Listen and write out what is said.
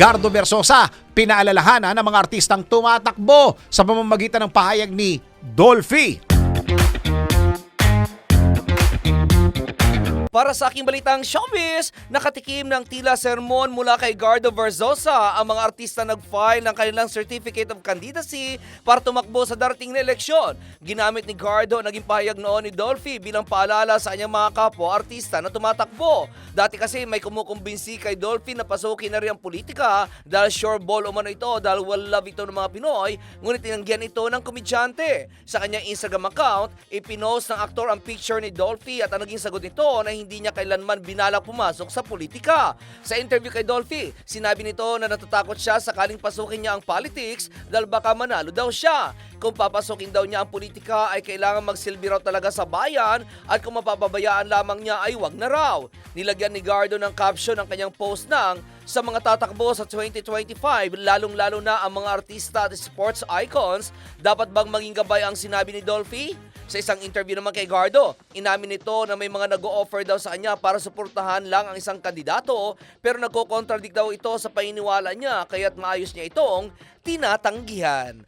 Gardo Versosa, pinaalalahanan ng mga artistang tumatakbo sa pamamagitan ng pahayag ni Dolphy. Para sa aking balitang showbiz, nakatikim ng tila sermon mula kay Gardo Verzosa ang mga artista nag-file ng kanilang Certificate of Candidacy para tumakbo sa darating na eleksyon. Ginamit ni Gardo naging pahayag noon ni Dolphy bilang paalala sa kanyang mga kapwa-artista na tumatakbo. Dati kasi may kumukumbinsi kay Dolphy na pasukin na rin ang politika dahil sure ball umano ito dahil well love ito ng mga Pinoy, ngunit tinanggihan ito ng komedyante. Sa kanyang Instagram account, ipinost ng aktor ang picture ni Dolphy at ang naging sagot nito na hindi niya kailanman binalak pumasok sa politika. Sa interview kay Dolphy, sinabi nito na natatakot siya sakaling pasukin niya ang politics dahil baka manalo daw siya. Kung papasukin daw niya ang politika ay kailangan magsilbi raw talaga sa bayan at kung mapapabayaan lamang niya ay wag na raw. Nilagyan ni Gardo ng caption ng kanyang post ng sa mga tatakbo sa 2025, lalong-lalo na ang mga artista at sports icons, dapat bang maging gabay ang sinabi ni Dolphy? Sa isang interview naman kay Gardo, inamin nito na may mga nag-o-offer daw sa kanya para suportahan lang ang isang kandidato pero nagko-contradict daw ito sa paniniwala niya kaya't maayos niya itong tinatanggihan.